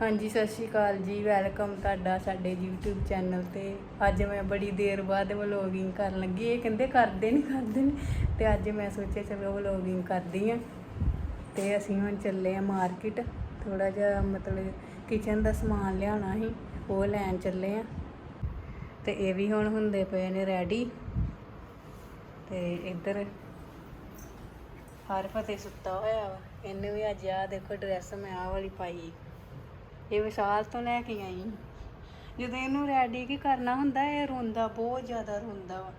ਹਾਂਜੀ, ਸਤਿ ਸ਼੍ਰੀ ਅਕਾਲ ਜੀ। ਵੈਲਕਮ ਤੁਹਾਡਾ ਸਾਡੇ YouTube ਚੈਨਲ ਤੇ। ਅੱਜ ਮੈਂ ਬੜੀ ਦੇਰ ਬਾਅਦ ਵਲੋਗਿੰਗ ਕਰਨ ਲੱਗੀ। ਇਹ ਕਹਿੰਦੇ ਕਰਦੇ ਨਹੀਂ ਕਰਦੇ ਨਹੀਂ ਤੇ ਅੱਜ ਮੈਂ ਸੋਚਿਆ, ਚਲੋ ਵਲੋਗਿੰਗ ਕਰਦੀ ਆ ਤੇ ਅਸੀਂ ਹੁਣ ਚੱਲੇ ਆ ਮਾਰਕੀਟ ਥੋੜਾ ਜਿਹਾ ਮਤਲਬ ਕਿਚਨ ਦਾ ਸਮਾਨ ਲਿਆਉਣਾ ਸੀ, ਉਹ ਲੈਣ ਚੱਲੇ ਆ ਤੇ ਇਹ ਵੀ ਹੁਣ ਹੁੰਦੇ ਪਏ ਨੇ ਰੈਡੀ ਤੇ ਇੱਧਰ ਹਰ ਫਤੇ ਸੁੱਤਾ ਹੋਇਆ ਵਾ। ਇਹਨੇ ਵੀ ਅੱਜ ਆ ਦੇਖੋ ਡਰੈਸ ਮੈਂ ਆਹ ਵਾਲੀ ਪਾਈ। ਇਹ ਵਿਸ਼ਾਲ ਤੋਂ ਲੈ ਕੇ ਆਈ। ਜਦੋਂ ਇਹਨੂੰ ਰੈਡੀ ਕੀ ਕਰਨਾ ਹੁੰਦਾ, ਇਹ ਰੋਂਦਾ, ਬਹੁਤ ਜ਼ਿਆਦਾ ਰੋਂਦਾ ਵਾ।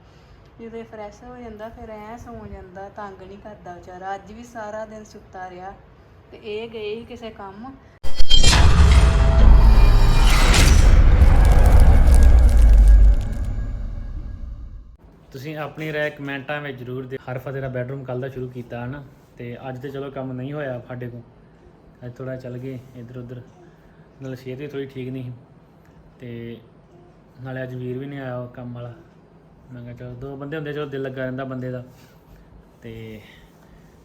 ਜਦੋਂ ਇਹ ਫਰੈਸ਼ ਹੋ ਜਾਂਦਾ, ਫਿਰ ਐ ਸੌ ਜਾਂਦਾ, ਤੰਗ ਨਹੀਂ ਕਰਦਾ ਵਿਚਾਰਾ। ਅੱਜ ਵੀ ਸਾਰਾ ਦਿਨ ਸੁੱਤਾ ਰਿਹਾ ਤੇ ਇਹ ਗਏ ਸੀ ਕਿਸੇ ਕੰਮ। ਤੁਸੀਂ ਆਪਣੀ ਰਾਏ ਕਮੈਂਟਾਂ ਵਿੱਚ ਜ਼ਰੂਰ ਦੇ ਹਰ ਫਤਿਹ ਦਾ ਬੈਡਰੂਮ ਕੱਲ ਦਾ ਸ਼ੁਰੂ ਕੀਤਾ ਹੈ ਤੇ ਅੱਜ ਤੇ ਚਲੋ ਕੰਮ ਨਹੀਂ ਹੋਇਆ ਸਾਡੇ ਕੋਲ। ਅੱਜ ਥੋੜਾ ਚੱਲ ਗਏ ਇੱਧਰ ਉੱਧਰ ਨਾਲ ਸਿਹਤ ਵੀ ਥੋੜੀ ਠੀਕ ਨਹੀਂ ਸੀ। ਤੇ ਨਾਲੇ ਅੱਜ ਵੀਰ ਵੀ ਨਹੀਂ ਆਇਆ ਉਹ ਕੰਮ ਵਾਲਾ। ਮੈਂ ਕਿਹਾ ਚਲੋ, ਦੋ ਬੰਦੇ ਹੁੰਦੇ ਚਲੋ ਦਿਲ ਲੱਗਾ ਰਹਿੰਦਾ ਬੰਦੇ ਦਾ। ਤੇ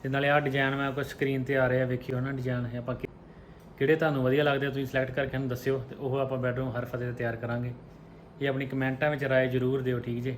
ਤੇ ਨਾਲੇ ਆਹ ਡਿਜ਼ਾਈਨ ਮੈਂ ਕੋਈ ਸਕਰੀਨ ਤੇ ਆ ਰਿਹਾ, ਵੇਖਿਓ ਨਾ ਡਿਜ਼ਾਈਨ ਹੈ ਆਪਾਂ ਕਿ- ਕਿਹੜੇ ਤੁਹਾਨੂੰ ਵਧੀਆ ਲੱਗਦੇ ਆ ਤੁਸੀਂ ਸਿਲੈਕਟ ਕਰਕੇ ਸਾਨੂੰ ਦੱਸਿਓ ਤੇ ਉਹ ਆਪਾਂ ਬੈਡਰੂਮ ਹਰ ਫਤਿਹ ਤੇ ਤਿਆਰ ਕਰਾਂਗੇ। ਇਹ ਆਪਣੀ ਕਮੈਂਟਾਂ ਵਿੱਚ ਰਾਏ ਜ਼ਰੂਰ ਦਿਓ, ਠੀਕ ਜੇ?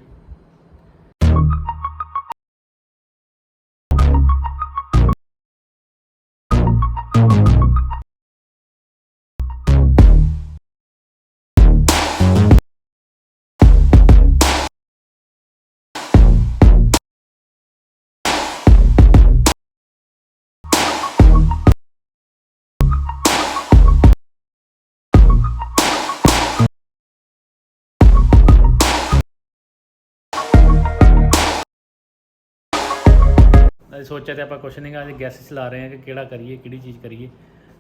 ਅਸੀਂ ਸੋਚਿਆ ਤੇ ਆਪਾਂ ਕੁਛ ਨਹੀਂਗਾ ਅੱਜ ਗੈਸ ਚਲਾ ਰਹੇ ਹਾਂ ਕਿ ਕਿਹੜਾ ਕਰੀਏ ਕਿਹੜੀ ਚੀਜ਼ ਕਰੀਏ।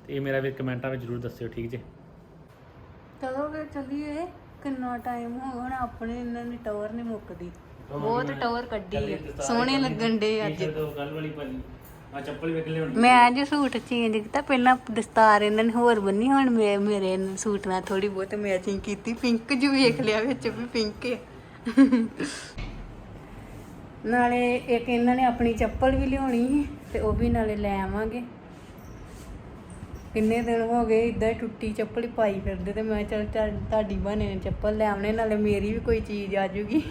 ਤੇ ਇਹ ਮੇਰਾ ਵੀ ਕਮੈਂਟਾਂ ਵਿੱਚ ਜ਼ਰੂਰ ਦੱਸਿਓ ਠੀਕ ਜੇ? ਚਲੋ ਫਿਰ ਚੱਲੀਏ। ਕਿੰਨਾ ਟਾਈਮ ਹੋ ਗਿਆ ਹੁਣ ਆਪਣੇ ਇਹਨਾਂ ਨੇ ਟਾਵਰ ਨਹੀਂ ਮੁੱਕਦੀ। ਬਹੁਤ ਟਾਵਰ ਕੱਢੀ ਹੈ ਸੋਹਣੇ ਲੱਗਣ ਡੇ ਅੱਜ। ਗੱਲ ਵਾਲੀ ਭਾਜੀ ਆ ਚੱਪਲ ਵੇਖ ਲਿਓ ਮੈਂ ਅੱਜ ਸੂਟ ਚੇਂਜ ਕੀਤਾ ਪਹਿਲਾਂ ਦਸਤਾਰ ਇਹਨਾਂ ਨੇ ਹੋਰ ਬੰਨੀ ਹੁਣ ਮੇ- ਮੇਰੇ ਸੂਟ ਨਾਲ ਥੋੜੀ ਬਹੁਤ ਮੈਚਿੰਗ ਕੀਤੀ। ਪਿੰਕ ਜੂ ਵੇਖ ਲਿਆ ਵਿੱਚ ਵੀ ਪਿੰਕ ਹੈ ਨਾਲੇ ਇੱਕ ਇਹਨਾਂ ਨੇ ਆਪਣੀ ਚੱਪਲ ਵੀ ਲਿਆਉਣੀ ਸੀ ਤੇ ਉਹ ਵੀ ਨਾਲੇ ਲੈ ਆਵਾਂਗੇ। ਕਿੰਨੇ ਦਿਨ ਹੋ ਗਏ ਇਦਾਂ ਹੀ ਟੁੱਟੀ ਚੱਪਲ ਹੀ ਪਾਈ ਫਿਰਦੇ ਤੇ ਮੈਂ ਚਲ ਤੁਹਾਡੀ ਬਹਾਨੇ ਨੇ ਚੱਪਲ ਲੈ ਆਉਣੇ ਨਾਲੇ ਮੇਰੀ ਵੀ ਕੋਈ ਚੀਜ਼ ਆ ਜੂਗੀ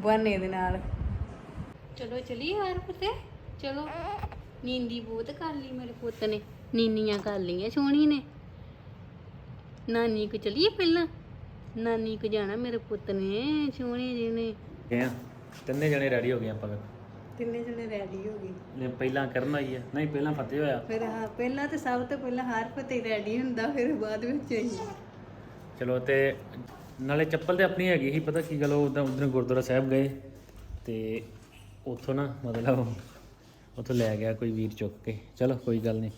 ਬਹਾਨੇ ਦੇ ਨਾਲ। ਚਲੋ ਚਲੀ ਯਾਰ ਪੁੱਤੇ ਚਲੋ। ਨੀਂਦੀ ਬਹੁਤ ਕਰ ਲਈ ਮੇਰੇ ਪੁੱਤ ਨੇ ਨੀਨੀਆਂ ਕਰ ਲਈਆਂ ਸੋਹਣੀ ਨੇ। ਨਾਨੀ ਕੋ ਚਲੀਏ ਪਹਿਲਾਂ? ਨਾਨੀ ਕੋ ਜਾਣਾ ਮੇਰੇ ਪੁੱਤ ਨੇ ਸੋਹਣੇ ਜਿਹੇ ਨੇ। ਤਿੰਨੇ ਜਣੇ ਰੈਡੀ ਹੋ ਗਏ ਆਪਾਂ ਤਿੰਨੇ ਜਣੇ ਰੈਡੀ ਹੋ ਗਏ। ਨੇ ਪਹਿਲਾਂ ਕਰਨ ਆਈ ਹੈ ਨਹੀਂ ਪਹਿਲਾਂ ਫਤਿਹ ਹੋਇਆ। ਫਿਰ ਹਾਂ ਪਹਿਲਾਂ ਤੇ ਸਭ ਤੋਂ ਪਹਿਲਾਂ ਹਰ ਫਤੇ ਰੈਡੀ ਹੁੰਦਾ ਫਿਰ ਬਾਅਦ ਵਿੱਚ ਅਸੀਂ ਚਲੋ ਤੇ ਨਾਲੇ ਚੱਪਲ ਤੇ ਆਪਣੀ ਹੈਗੀ ਸੀ ਪਤਾ ਕੀ ਗੱਲ ਉਹ ਉਦਾਂ ਉਧਰ ਗੁਰਦੁਆਰਾ ਸਾਹਿਬ ਗਏ ਤੇ ਉੱਥੋਂ ਨਾ ਮਤਲਬ ਉੱਥੋਂ ਲੈ ਗਿਆ ਕੋਈ ਵੀਰ ਚੁੱਕ ਕੇ। ਚਲੋ ਕੋਈ ਗੱਲ ਨਹੀਂ।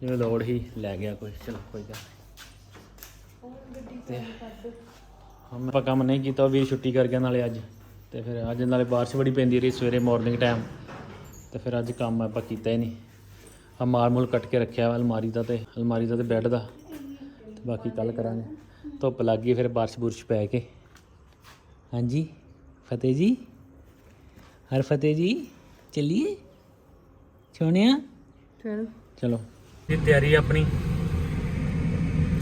ਜਿਵੇਂ ਲੋੜ ਹੀ ਲੈ ਗਿਆ ਕੋਈ। ਚਲੋ ਕੋਈ ਗੱਲ ਨਹੀਂ। ਤੇ ਹਮ ਆਪਾਂ ਕੰਮ ਨਹੀਂ ਕੀਤਾ ਉਹ ਵੀਰ ਛੁੱਟੀ ਕਰ ਗਿਆ ਨਾਲੇ ਅੱਜ। ਤੇ ਫਿਰ ਅੱਜ ਨਾਲੇ ਬਾਰਿਸ਼ ਬੜੀ ਪੈਂਦੀ ਰਹੀ ਸਵੇਰੇ ਮਾਰਨਿੰਗ ਟਾਈਮ ਤੇ ਫਿਰ ਅੱਜ ਕੰਮ ਆਪਾਂ ਕੀਤਾ ਹੀ ਨਹੀਂ। ਆ ਮਾਲ ਮੂਲ ਕੱਟ ਕੇ ਰੱਖਿਆ ਵਾ ਅਲਮਾਰੀ ਦਾ ਤੇ ਅਲਮਾਰੀ ਦਾ ਤੇ ਬੈੱਡ ਦਾ ਤੇ ਬਾਕੀ ਕੱਲ ਕਰਾਂਗੇ। ਧੁੱਪ ਲੱਗ ਗਈ ਫਿਰ ਬਾਰਿਸ਼ ਬੁਰਸ਼ ਪੈ ਕੇ। ਹਾਂਜੀ ਫਤਿਹ ਜੀ। ਹਰ ਫਤਿਹ ਜੀ। ਚੱਲੀਏ? ਸੋਹਣਿਆ ਚਲੋ। ਚਲੋ। ਇਹ ਤਿਆਰੀ ਆਪਣੀ।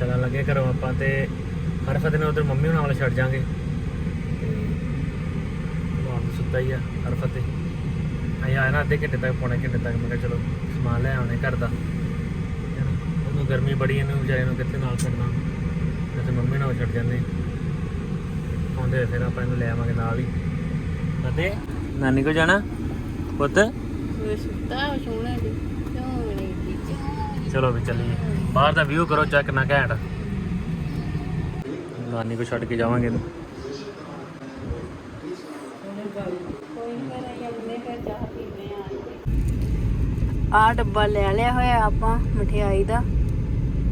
ਚੱਲਣ ਲੱਗੇ ਘਰੋਂ ਆਪਾਂ ਤੇ ਹਰ ਫਤਿਹ ਨੂੰ ਉਧਰ ਮੰਮੀ ਹੁਣਾਂ ਵਾਲਾ ਛੱਡ ਜਾਾਂਗੇ ਸੁੱਤਾ ਹੀ ਆ ਹਰ ਫਤਿਹ ਅਸੀਂ ਆਏ ਨਾ ਅੱਧੇ ਘੰਟੇ ਤੱਕ ਪੌਣੇ ਘੰਟੇ ਤੱਕ। ਮੈਂ ਕਿਹਾ ਚਲੋ ਸਮਾਨ ਲੈ ਆਉਣੇ ਘਰ ਦਾ। ਉਹਨੂੰ ਗਰਮੀ ਬੜੀ ਇਹਨੂੰ ਵਿਚਾਰੇ ਨੂੰ ਕਿੱਥੇ ਨਾਲ ਛੱਡਣਾ? ਤੇ ਮੰਮੀ ਨਾਲ ਛੱਡ ਜਾਂਦੇ। ਆਉਂਦੇ ਫਿਰ ਆਪਾਂ ਇਹਨੂੰ ਲੈ ਆਵਾਂਗੇ ਨਾਲ ਹੀ। ਅਤੇ ਨਾਨੀ ਕੋ ਜਾਣਾ? ਪੁੱਤ? ਸੁੱਤਾ ਸੋਹਣਾ ਜੀ। ਚਲੋ ਵੀ ਚੱਲੀਏ। ਬਾਹਰ ਦਾ ਵਿਊ ਕਰੋ ਚੈੱਕ ਨਾ ਘੈਂਟ। ਨਾਨੀ ਕੋ ਛੱਡ ਕੇ ਜਾਵਾਂਗੇ ਕੋਈ ਫਿਰ ਅਸੀਂ ਆਪਣੇ ਘਰ ਚਾਹ ਪੀਂਦੇ ਆ ਡੱਬਾ ਲੈ ਲਿਆ ਹੋਇਆ ਆਪਾਂ ਮਠਿਆਈ ਦਾ।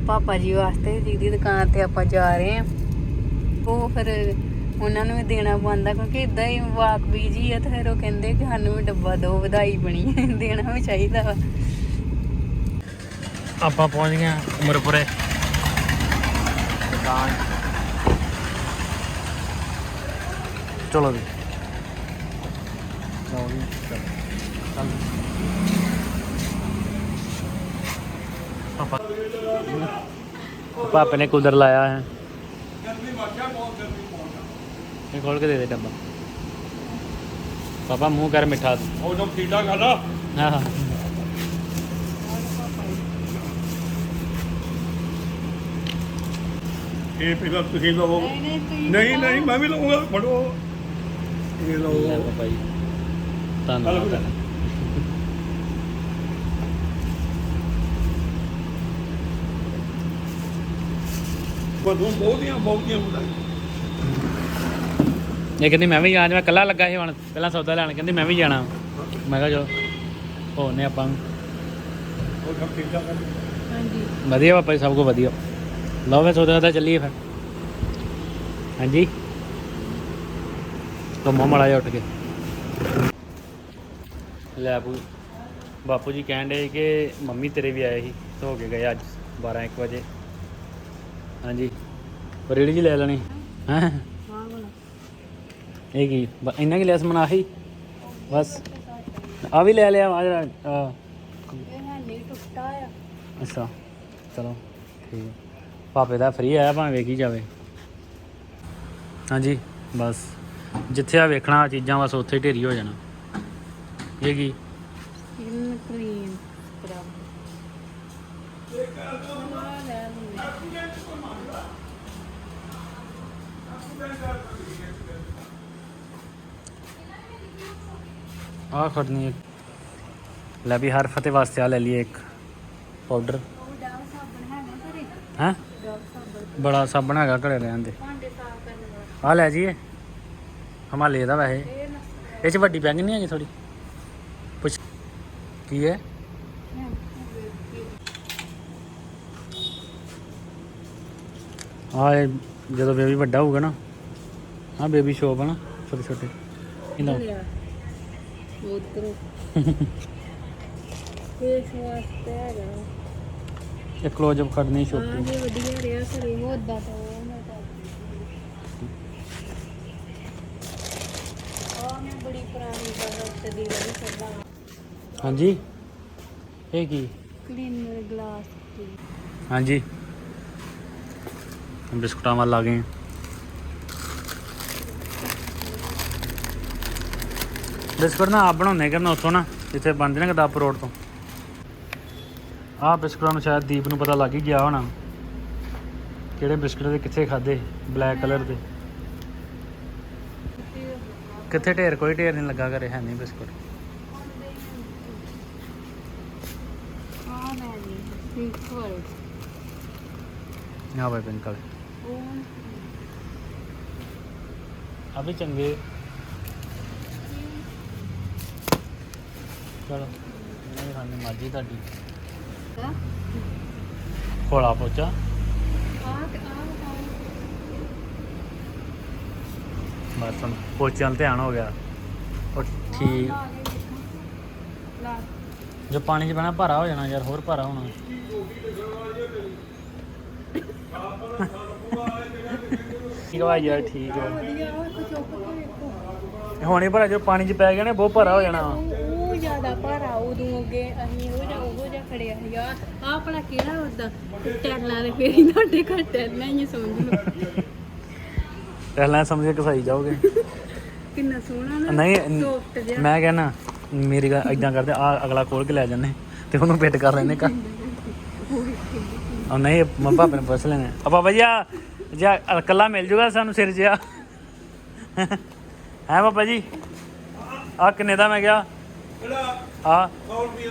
ਪਾਪਾ ਜੀ ਵਾਸਤੇ ਜਿਹਦੀ ਦੁਕਾਨ ਤੇ ਆਪਾਂ ਜਾ ਰਹੇ ਆ ਉਹ ਫਿਰ ਉਹਨਾਂ ਨੂੰ ਵੀ ਦੇਣਾ ਪੈਂਦਾ ਕਿਉਂਕਿ ਇਦਾਂ ਹੀ ਵਾਕ ਬੀਜੀ ਆ ਤੇ ਫਿਰ ਉਹ ਕਹਿੰਦੇ ਕਿ ਸਾਨੂੰ ਵੀ ਡੱਬਾ ਦਿਓ ਵਧਾਈ ਬਣੀ ਹੈ ਦੇਣਾ ਵੀ ਚਾਹੀਦਾ ਵਾ। ਆਪਾਂ ਪਹੁੰਚ ਗਏ ਉਮਰਪੁਰੇ ਦੁਕਾਨ ਚਲੋ ਵੀ ਚਲੋ ਵੀ ਚੱਲ ਪਾਪਾ ਪਾਪੇ ਨੇ ਕੂਲਰ ਲਾਇਆ ਹੈ ਇਹ ਖੋਲ ਕੇ ਦੇ ਦੇ ਡੱਬਾ ਪਾਪਾ ਮੂੰਹ ਕਰ ਮਿੱਠਾ ਉਹ ਜੋ ਫੀਡਾ ਖਾਦਾ ਹਾਂ ਇਹ ਪਹਿਲਾਂ ਤੁਸੀਂ ਲਵੋ ਨਹੀਂ ਨਹੀਂ ਤੁਸੀਂ ਨਹੀਂ ਧੰਨਵਾਦ। ਤੁਹਾਡਾ। ਬਦੋਂ ਬਹੁਤੀਆਂ ਬਹੁਤੀਆਂ ਵਧਾਈਆਂ ਇਹ ਕਹਿੰਦੀ ਮੈਂ ਵੀ ਜਾਣਾ। ਮੈਂ ਇਕੱਲਾ ਲੱਗਾ ਸੀ ਹੁਣ ਪਹਿਲਾਂ ਸੌਦਾ ਲੈਣ ਕਹਿੰਦੀ ਮੈਂ ਵੀ ਜਾਣਾ। ਮੈਂ ਕਿਹਾ ਚਲੋ ਹੋਣੇ ਆਪਾਂ ਨੂੰ। ਉਹ ਸਭ ਠੀਕ ਠਾਕ ਹੈ ਹਾਂਜੀ। ਵਧੀਆ ਪਾਪਾ ਜੀ ਸਭ ਕੁਝ ਵਧੀਆ। ਲਓ ਫਿਰ ਸੌਦਾ ਦਾ ਚੱਲੀਏ ਫਿਰ। ਹਾਂਜੀ। ਘੁੰਮੋ ਮੜਾ ਜਾ ਉੱਠ ਕੇ। ਲੈ ਬੂ ਬਾਪੂ ਜੀ ਕਹਿਣ ਦੇ ਕਿ ਮੰਮੀ ਤੇਰੇ ਵੀ ਆਏ ਸੀ ਧੋ ਕੇ ਗਏ ਅੱਜ 12 1 ਵਜੇ। ਹਾਂਜੀ। ਰੇੜੀ ਜੀ ਲੈ ਲੈਣੀ। ਹੈ? ਹਾਂ। ਇਹ ਕੀ? ਇੰਨਾ ਕੀ ਲਿਆ ਸਮਾਨ ਆਹੀ? ਬਸ। ਆ ਵੀ ਲੈ ਲਿਆ ਆ ਜਿਹੜਾ ਆਹ, ਇਹ ਹੈ ਨਹੀਂ ਟੁੱਟਾ ਆ। ਅੱਛਾ। ਚਲੋ ਠੀਕ। ਹੈ। ਪਾਪੇ ਦਾ ਫ੍ਰੀ ਆਇਆ ਭਾਵੇਂ ਵੇਖੀ ਜਾਵੇ। ਹਾਂਜੀ ਬਸ। ਜਿੱਥੇ ਆ ਵੇਖਣਾ ਚੀਜ਼ਾਂ ਬਸ ਉੱਥੇ ਹੀ ਢੇਰੀ ਹੋ ਜਾਣਾ। ਇਹ ਕੀ ਸਕਿਨ ਕਰੀਮ ਸਕਰਬ ਲੈ ਲੂੰਗੀ ਆਹ ਖੜਨੀ ਹੈ। ਲੈ ਵੀ ਹਰ ਫਤਿਹ ਵਾਸਤੇ ਆ ਲੈ ਲਈਏ ਇੱਕ ਪਾਊਡਰ ਉਹ ਸਾਬਣ ਘਰੇ ਹੈ? ਸਾਬਣ ਬੜਾ ਸਾਬਣ ਹੈਗਾ ਘਰੇ ਰਹਿਣ ਦੇ। ਭਾਂਡੇ ਸਾਫ਼ ਕਰਨ ਵਾਲਾ ਆ ਲੈ ਜੀਏ ਹਮਾਲੇ ਦਾ ਵੈਸੇ। ਇਹ ਇਹ ਚ ਵੱਡੀ ਪੈਂਗ ਨਹੀਂ ਹੈਗੀ ਥੋੜੀ ਕੀ ਹੈ? ਆ ਜਦੋਂ ਬੇਬੀ ਵੱਡਾ ਹੋਊਗਾ ਨਾ ਆ ਬੇਬੀ ਸ਼ੋਪ ਹੈ ਨਾ ਛੋਟੇ ਛੋਟੇ। ਇਹਨਾਂ ਉਧਰੋਂ ਫੇਸ ਇਹ ਕਲੋਜ਼ ਅਪ ਕਰਨੀ ਹਾਂ ਛੋਟੀ ਜੇ ਵਧੀਆ ਰਿਹਾ ਘਰੇ ਤਾਂ ਉਹ ਮੈਂ ਕਰ ਆ ਮੈਂ ਬੜੀ ਪੁਰਾਣੀ ਬਰਤ ਦੀ ਰਹੀ ਸੱਲਾ ਹਾਂਜੀ। ਇਹ ਕੀ? ਕਲੀਨਰ ਗਲਾਸ ਹਾਂਜੀ। ਬਿਸਕੁਟਾਂ ਵੱਲ ਆ ਗਏ। ਬਿਸਕੁਟ ਨਾ ਆਪ ਬਣਾਉਂਦੇ ਕਰਨਾ ਉੱਥੋਂ ਨਾ ਜਿੱਥੇ ਬਣਦੇ ਨੇ ਗਦਾਪੁਰ ਰੋਡ ਤੋਂ। ਆਹ ਬਿਸਕੁਟਾਂ ਨੂੰ ਸ਼ਾਇਦ ਦੀਪ ਨੂੰ ਪਤਾ ਲੱਗ ਹੀ ਗਿਆ ਹੋਣਾ। ਕਿਹੜੇ ਬਿਸਕੁਟ ਦੇ ਕਿੱਥੇ ਖਾਦੇ ਬਲੈਕ ਕਲਰ ਦੇ। ਕਿੱਥੇ ਢੇਰ ਕੋਈ ਢੇਰ ਨਹੀਂ ਲੱਗਾ ਕਰੇ ਹੈ ਨਹੀਂ ਬਿਸਕੁਟ ਆ ਮੈਂ ਨਹੀਂ ਪਿੰਕ ਵਾਲੇ ਆ ਬਾਈ ਪਿੰਕ ਵਾਲੇ ਉਹ ਆ ਵੀ ਚੰਗੇ। ਚਲੋ ਦੀ ਖਾਣੀ ਮਰਜ਼ੀ ਤੁਹਾਡੀ। ਖੋਲਾ ਪੋਚਾ। ਬਸ ਹੁਣ ਪੋਚਿਆਂ ਵੱਲ ਧਿਆਨ ਹੋ ਗਿਆ। ਉਹ ਠੀਕ। ਲਾ ਜੋ ਪਾਣੀ 'ਚ ਪੈਣਾ ਭਾਰਾ ਹੋ ਜਾਣਾ ਯਾਰ ਹੋਰ ਭਾਰਾ ਹੋਣਾ। ਠੀਕ ਵਾ ਯਾਰ ਠੀਕ ਵਾ ਹੁਣੇ ਭਰਾ ਜੋ ਪਾਣੀ 'ਚ ਪੈ ਗਿਆ ਨਾ ਬਹੁਤ ਭਾਰਾ ਹੋ ਜਾਣਾ। ਵਾ। ਉਹ ਜ਼ਿਆਦਾ ਭਾਰਾ ਉਦੋਂ ਅੱਗੇ ਅਸੀਂ ਉਹ ਜਿਹਾ ਉਹ ਜਿਹਾ ਖੜਿਆ ਸੀ ਆ ਆਹ ਆਪਣਾ ਕਿਹੜਾ ਉਹਦਾ ਟੈਲਾਂ ਦੇ ਫੇਰ ਤੁਹਾਡੇ ਘਰ ਟੈਲਾਂ ਹੀ ਆ, ਸਮਝ ਲਓ। ਪਹਿਲਾਂ ਸਮਝ ਕੇ ਘਸਾਈ ਜਾਓਗੇ। ਕਿੰਨਾ ਸੋਹਣਾ ਨਾ ਨਹੀਂ ਸੌਫਟ ਜਿਹਾ। ਮੈਂ ਕਹਿੰਦਾ ਮੇਰੀ ਗੱਲ ਇਦਾਂ ਕਰਦੇ ਆ ਅਗਲਾ ਖੋਲ ਕੇ ਲੈ ਜਾਂਦੇ। ਤੇ ਉਹਨੂੰ ਫਿੱਟ ਕਰ ਲੈਣੇ ਘਰ। ਉਹ ਨਹੀਂ ਮੰਮਾ ਆਪਣੇ ਪੁੱਛ ਲੈਣੇ ਆ ਪਾਪਾ ਜੀ ਆ ਜੇ ਇਕੱਲਾ ਮਿਲ ਜੂਗਾ ਸਾਨੂੰ ਸਿਰ ਜਿਆ ਹੈ ਪਾਪਾ ਜੀ? ਆ ਕਿੰਨੇ ਦਾ ਮੈਂ ਗਿਆ ਆ 100 ਰੁਪਏ।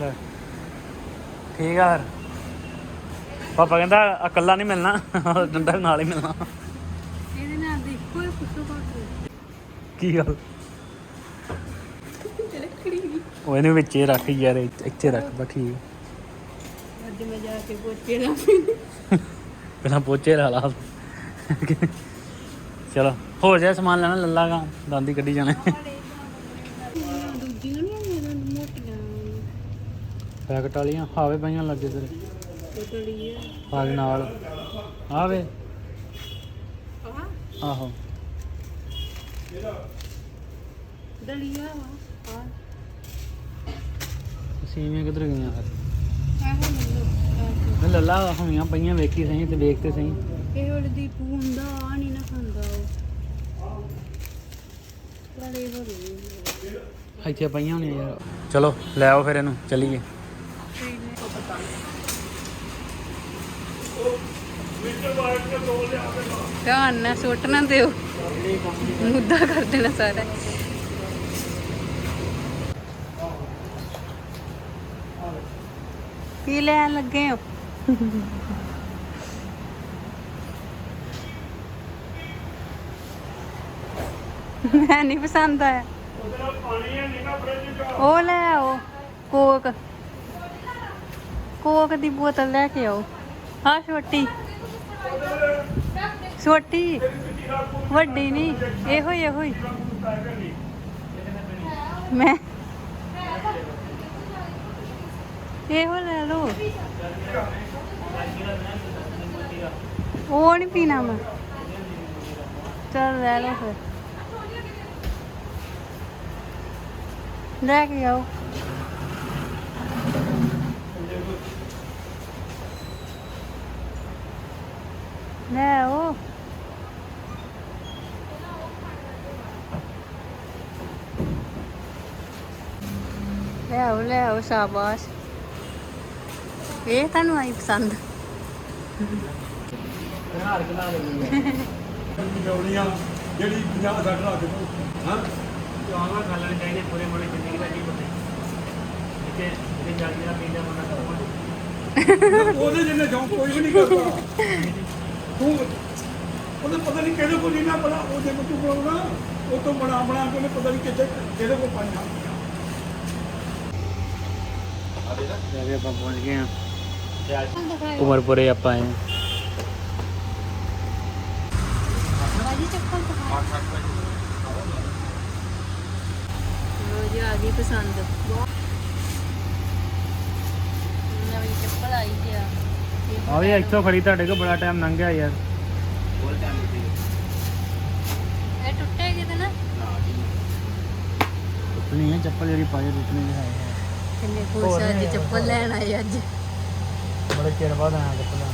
ਲੈ। ਠੀਕ ਆ ਫਿਰ। ਪਾਪਾ ਕਹਿੰਦਾ ਇਕੱਲਾ ਨਹੀਂ ਮਿਲਣਾ ਡੰਡਾ ਨਾਲ ਹੀ ਮਿਲਣਾ। ਇਹਦੇ ਨਾਲ ਦੇਖੋ ਬਾਤ ਕੀ ਗੱਲ? ਉਹ ਇਹਨੂੰ ਵਿੱਚ ਹੀ ਰੱਖ ਯਾਰ ਇੱਥੇ ਇੱਥੇ ਰੱਖ ਬਾ ਠੀਕ ਅੱਜ ਮੈਂ ਜਾ ਕੇ ਪੋਚੇ ਲਾ ਪਹਿਲਾਂ ਪੋਚੇ ਲਾ ਲਾ। ਚਲੋ ਹੋਰ ਜਿਹਾ ਸਮਾਨ ਲੈਣਾ ਲੱਲਾਗਾ ਦੰਦੀ ਕੱਢੀ ਜਾਣਾ। ਨਹੀਂ ਆਈਆਂ ਮੋਟੀਆਂ। ਪੈਕਟ ਵਾਲੀਆਂ ਹਾਵੇ ਪਈਆਂ ਲੱਗੇ ਤੇਰੇ। ਆ ਹਾਵੇ ਨਾਲ। ਆਵੇ। ਆਹ। ਦਲੀਆ ਆਹ। ਸੀਵੀਆਂ ਕਿੱਧਰ ਗਈਆਂ ਫਿਰ? ਆਹ ਮੈਨੂੰ ਲੱਲਾ ਹੋਈਆਂ ਪਈਆਂ ਵੇਖੀ ਸਹੀ ਤੇ ਵੇਖ ਤੇ ਸਹੀ। ਇਹ ਵਾਲੇ ਦੀ ਹੁੰਦਾ ਆ ਨਹੀਂ ਨਾ ਖਾਂਦਾ ਉਹ। ਲੜੇ ਬੋਲੇ ਇੱਥੇ ਪਈਆਂ ਹੋਣੀਆਂ ਯਾਰ। ਚਲੋ ਲੈ ਆਓ ਫਿਰ ਇਹਨੂੰ ਚੱਲੀਏ। ਧਿਆਨ ਨਾਲ ਸੁੱਟ ਨਾ ਦਿਓ। ਮੁੱਦਾ ਕਰ ਦੇਣਾ ਸਾਰਾ। ਕੀ ਲੈਣ ਲੱਗੇ ਹੋ? ਮੈਂ ਨਹੀਂ ਪਸੰਦ ਆਇਆ। ਉਹ ਲੈ ਆਓ, ਕੋਕ। ਕੋਕ ਦੀ ਬੋਤਲ ਲੈ ਕੇ ਆਓ। ਆ ਛੋਟੀ। ਛੋਟੀ। ਵੱਡੀ ਨਹੀਂ, ਇਹੋ ਹੀ ਇਹੋ ਹੀ। ਮੈਂ ਇਹੋ ਲੈ ਲਓ। ਉਹ ਨਹੀਂ ਪੀਣਾ ਮੈਂ। ਚਲ ਲੈ ਲਓ ਫਿਰ। ਲੈ ਕੇ ਆਓ। ਲੈ ਆਓ। ਲੈ ਆਓ ਲੈ ਆਓ, ਸ਼ਾਬਾਸ਼। ਇਹ ਤੁਹਾਨੂੰ ਆਈ ਪਸੰਦ। ਜੌੜੀਆਂ ਜਿਹੜੀ 50 60 ਰੱਖ ਦੋ ਹਾਂ ਆਵਾਂ ਖਾ ਲੈਣੇ ਚਾਹੀਦੇ ਪੂਰੇ ਮੋੜੇ ਜ਼ਿੰਦਗੀ ਦਾ ਕੀ ਪਤਾ ਇੱਥੇ ਜਿਹੜੇ ਜਾਗੀ ਦਾ ਪੀਂਦਾ ਮਨਾ ਕਰਵਾ ਉਹਦੇ ਜਿੰਨੇ ਸ਼ੌਂਕ ਕੋਈ ਵੀ ਨਹੀਂ ਕਰਦਾ। ਤੂੰ ਉਹਦੇ ਪਤਾ ਨਹੀਂ ਕਿਹਦੇ ਕੋਲ ਨਹੀਂ ਨਾ ਬਣਾ ਉਹਦੇ ਕੋਲ ਤੂੰ ਬਣਾਉਣਾ ਉਹ ਤੋਂ ਬਣਾ ਬਣਾ ਕੇ ਉਹਨੇ ਪਤਾ ਨਹੀਂ ਕਿੱਥੇ ਕਿਹਦੇ ਕੋਲ ਪਾਈਆਂ। ਲੈ ਆਪਾਂ ਪਹੁੰਚ ਗਏ ਹਾਂ। ਉਮਰਪੁਰੇ ਆਪਾਂ ਆਏ ਹਾਂ ਲੋ ਜੀ ਆ ਗਈ ਪਸੰਦ ਨਵੀਂ ਚੱਪਲ ਆਈ ਜੀ ਆ ਆ ਵੀ ਇੱਥੋਂ ਖੜੀ ਤੁਹਾਡੇ ਕੋਲ ਬੜਾ ਟਾਈਮ ਲੰਘ ਗਿਆ ਯਾਰ ਇਹ ਟੁੱਟੇਗੀ ਤੇ ਨਾ ਟੁੱਟਣੀ ਹੈ ਚੱਪਲ ਜਿਹੜੀ ਪਾਈ ਟੁੱਟਣੀ ਹੈ ਕਿੰਨੇ ਖੁਸ਼ ਅੱਜ ਚੱਪਲ ਲੈਣ ਆਏ ਅੱਜ ਬੜੇ ਚਿਰ ਬਾਅਦ ਆਇਆ ਚੱਪਲ ਲੈਣ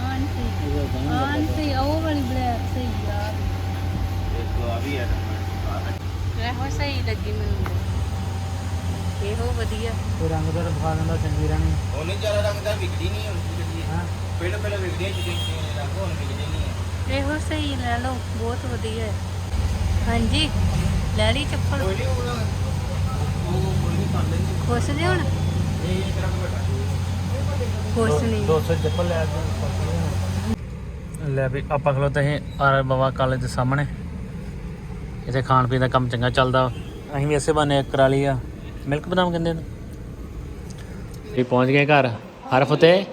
ਆਂਟੀ ਆਂਟੀ ਉਹ ਵਾਲੀ ਬਲੈਕ ਸਹੀ ਯਾਰ ਇਹੋ ਸਹੀ ਲੱਗੀ ਮੈਨੂੰ ਇਹੋ ਵਧੀਆ ਕੋਈ ਰੰਗ ਦਾ ਵਿਖਾ ਦਿੰਦਾ ਚੰਗੀ ਰਹਿਣੀ ਉਹਨੇ ਜ਼ਿਆਦਾ ਰੰਗ ਦਾ ਵਿਕਦੀ ਨਹੀਂ ਹੁਣ ਜਿਹੜੀ ਹਾਂ ਪਹਿਲਾਂ ਪਹਿਲਾਂ ਵਿਕਦੀਆਂ ਚੀਜ਼ਾਂ ਰੰਗ ਹੁਣ ਵਿਕਦੇ ਨਹੀਂ ਹੈ ਇਹੋ ਸਹੀ ਲੈ ਲਓ ਬਹੁਤ ਵਧੀਆ ਹੈ ਹਾਂਜੀ ਲੈ ਲਈ ਚੱਪਲ ਕੋਈ ਨਹੀਂ ਉਹ ਉਹ ਕੋਈ ਨਹੀਂ ਕਰ ਲੈਂਦੇ ਖੁਸ਼ ਨੇ ਹੁਣ ਇਹ ਨਹੀਂ। 200 ਚੱਪਲ ਲੈ ਲੈ ਵੀ, ਆਪਾਂ ਖਲੋਤੇ ਅਸੀਂ ਆਰ ਬਾਬਾ ਕਾਲਜ ਦੇ ਸਾਹਮਣੇ। ਇੱਥੇ ਖਾਣ ਪੀਣ ਦਾ ਕੰਮ ਚੰਗਾ ਚੱਲਦਾ। ਅਸੀਂ ਵੀ ਇਸੇ ਬਹਾਨੇ ਕਰਾ ਲਈ ਆ। ਮਿਲਕ ਬਦਾਮ ਕਹਿੰਦੇ ਨੇ ਇਹ ਪਹੁੰਚ ਗਏ ਘਰ। ਹਰ ਫਤਿਹ।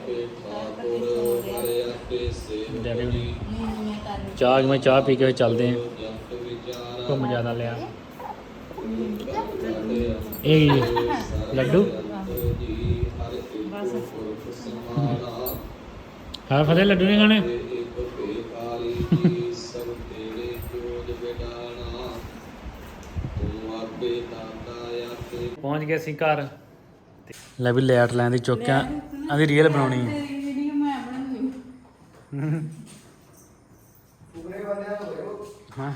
ਚਾਹ ਮੈਂ ਚਾਹ ਪੀ ਕੇ ਚੱਲਦੇ ਆਂ। ਘੁੰਮ ਜ਼ਿਆਦਾ ਲਿਆ। ਇਹ ਲੱਡੂ। ਹਰ ਫਤਿਹ ਲੱਡੂ ਨਹੀਂ ਖਾਣੇ? ਪਹੁੰਚ ਗਏ ਸੀ ਘਰ। ਲੈ ਵੀ ਲੈਟ ਲੈਣ ਦੀ ਚੁੱਕਿਆ ਆਦੀ ਰੀਅਲ ਬਣਾਉਣੀ ਹੈ ਹਾਂ।